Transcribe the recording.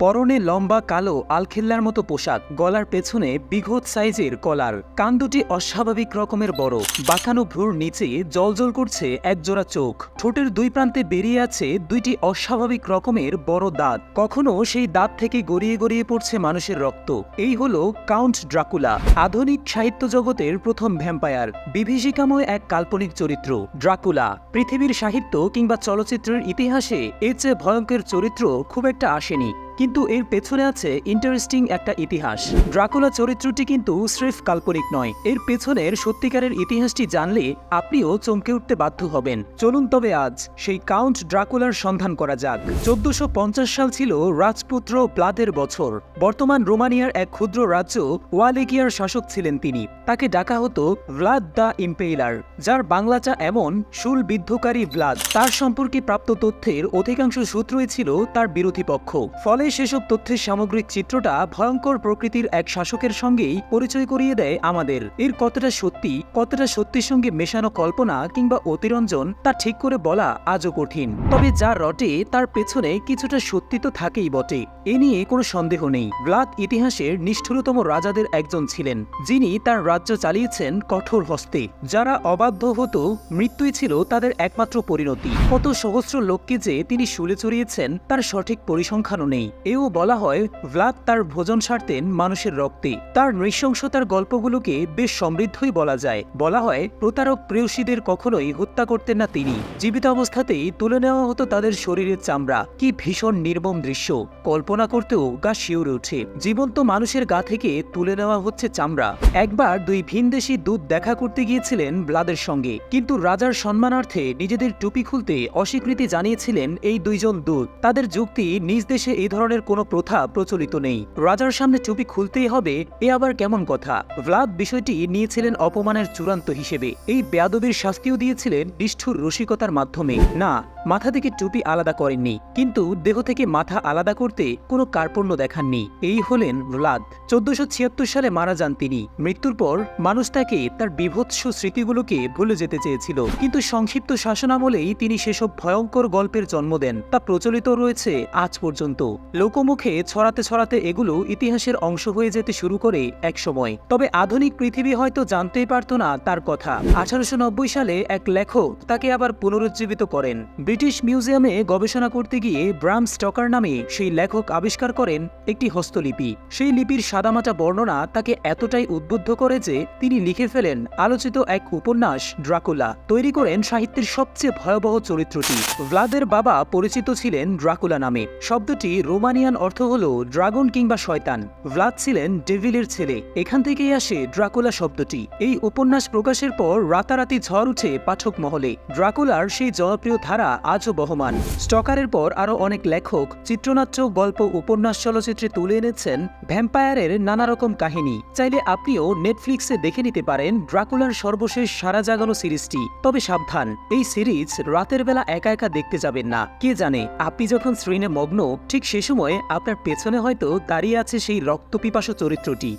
পরনে লম্বা কালো আলখেল্লার মতো পোশাক, গলার পেছনে বিঘত সাইজের কলার। কান দুটি অস্বাভাবিক রকমের বড়। বাঁকানো ভ্রুর নিচে জলজল করছে একজোড়া চোখ। ঠোঁটের দুই প্রান্তে বেরিয়ে আছে দুইটি অস্বাভাবিক রকমের বড় দাঁত। কখনো সেই দাঁত থেকে গড়িয়ে গড়িয়ে পড়ছে মানুষের রক্ত। এই হলো কাউন্ট ড্রাকুলা, আধুনিক সাহিত্য জগতের প্রথম ভ্যাম্পায়ার। বিভীষিকাময় এক কাল্পনিক চরিত্র, ড্রাকুলা। পৃথিবীর সাহিত্য কিংবা চলচ্চিত্রের ইতিহাসে এর চেয়ে ভয়ঙ্কর চরিত্র খুব একটা আসেনি। কিন্তু এর পেছনে আছে ইন্টারেস্টিং একটা ইতিহাস। ড্রাকুলা চরিত্রটি কিন্তু স্রেফ কাল্পনিক নয়। এর পেছনের সত্যিকারের ইতিহাসটি জানলে আপনিও চমকে উঠতে বাধ্য হবেন। চলুন তবে আজ সেই কাউন্ট ড্রাকুলার সন্ধান করা যাক। চোদ্দশো সাল ছিল রাজপুত্র ব্লাদের বছর। বর্তমান রোমানিয়ার এক ক্ষুদ্র রাজ্য ওয়ালেকিয়ার শাসক ছিলেন তিনি। তাকে ডাকা হতো ভ্লাদ দ্য ইম্পেইলার, যার বাংলাটা এমন, শুল বিদ্ধকারী ভ্লাদ। তার সম্পর্কে প্রাপ্ত তথ্যের অধিকাংশ সূত্রই ছিল তার বিরোধী পক্ষ। ফলে সেসব তথ্যের সামগ্রিক চিত্রটা ভয়ঙ্কর প্রকৃতির এক শাসকের সঙ্গেই পরিচয় করিয়ে দেয় আমাদের। এর কতটা সত্যি, কতটা সত্যির সঙ্গে মেশানো কল্পনা কিংবা অতিরঞ্জন তা ঠিক করে বলা আজও কঠিন। তবে যা রটে, তার পেছনে কিছুটা সত্যি তো থাকেই বটে। এ নিয়ে কোনো সন্দেহ নেই। ব্লাদ ইতিহাসের নিষ্ঠুরতম রাজাদের একজন ছিলেন, যিনি তার রাজ্য চালিয়েছেন কঠোর হস্তে। যারা অবাধ্য হতো, মৃত্যুই ছিল তাদের একমাত্র পরিণতি। কত সহস্র লোককে যে তিনি শুলে চড়িয়েছেন, তার সঠিক পরিসংখ্যানও নেই। এও বলা হয় ভ্লাদ তার ভোজন সারতেন মানুষের রক্তে। তার নৃশংসতার গল্পগুলোকে বেশ সমৃদ্ধই বলা যায়। বলা হয়, প্রতারক প্রেয়সীদের কখনোই হত্যা করতেন না তিনি। জীবিত অবস্থাতেই তুলে নেওয়া হতো তাদের শরীরের চামড়া। কি ভীষণ নির্মম দৃশ্য। কল্পনা করতেও গা শিউরে ওঠে। জীবন্ত মানুষের গা থেকে তুলে নেওয়া হচ্ছে চামড়া। একবার দুই ভিনদেশি দূত দেখা করতে গিয়েছিলেন ব্লাদের সঙ্গে। কিন্তু রাজার সম্মানার্থে নিজেদের টুপি খুলতে অস্বীকৃতি জানিয়েছিলেন এই দুইজন দূত। তাদের যুক্তি নিজ দেশে এই ধরনের কোনো প্রথা প্রচলিত নেই। রাজার সামনে টুপি খুলতেই হবে, এ আবার কেমন কথা? ভ্লাদ বিষয়টি নিয়েছিলেন অপমানের চূড়ান্ত হিসেবে। এই বেয়াদবির শাস্তিও দিয়েছিলেন নিষ্ঠুর রসিকতার মাধ্যমে। না মাথা থেকে টুপি আলাদা করেননি, কিন্তু দেহ থেকে মাথা আলাদা করতে কোনো কার্পণ্য দেখাননি। এই হলেন ভ্লাদ চোদ্দশো সালে মারা যান তিনি। মৃত্যুর পর মানুষ তাকে তার বিভৎস স্মৃতিগুলোকে ভুলে যেতে চেয়েছিল। কিন্তু সংক্ষিপ্ত শাসনামলেই তিনি সেসব ভয়ঙ্কর গল্পের জন্ম দেন, তা প্রচলিত রয়েছে আজ পর্যন্ত। লোকমুখে ছড়াতে ছড়াতে এগুলো ইতিহাসের অংশ হয়ে যেতে শুরু করে এক সময় তবে আধুনিক পৃথিবী হয়তো জানতেই পারত না তার কথা। আঠারোশো নব্বই সালে এক লেখক তাকে আবার পুনরুজ্জীবিত করেন। ব্রিটিশ মিউজিয়ামে গবেষণা করতে গিয়ে ব্রাম স্টকার নামে সেই লেখক আবিষ্কার করেন একটি হস্তলিপি। সেই লিপির সাদামাটা বর্ণনা তাকে এতটাই উদ্বুদ্ধ করে যে তিনি লিখে ফেলেন আলোচিত এক উপন্যাস, ড্রাকুলা। তৈরি করেন সাহিত্যের সবচেয়ে ভয়াবহ চরিত্রটি। ভ্লাদের বাবা পরিচিত ছিলেন ড্রাকুলা নামে। শব্দটি রোমানিয়ান অর্থ হল ড্রাগন কিংবা শয়তান। ভ্লাদ ছিলেন ডেভিলের ছেলে। এখান থেকেই আসে ড্রাকুলা শব্দটি। এই উপন্যাস প্রকাশের পর রাতারাতি ঝড় উঠে পাঠক মহলে। ড্রাকুলার সেই জনপ্রিয় ধারা আজও বহমান। স্টকারের পর আরও অনেক লেখক, চিত্রনাট্য, গল্প, উপন্যাস, চলচ্চিত্রে তুলে এনেছেন ভ্যাম্পায়ারের নানা রকম কাহিনী। চাইলে আপনিও নেটফ্লিক্সে দেখে নিতে পারেন ড্রাকুলার সর্বশেষ সারা জাগানো সিরিজটি। তবে সাবধান, এই সিরিজ রাতের বেলা একা একা দেখতে যাবেন না। কে জানে, আপনি যখন স্ক্রিনে মগ্ন, ঠিক সে সময় আপনার পেছনে হয়তো দাঁড়িয়ে আছে সেই রক্তপিপাসু চরিত্রটি।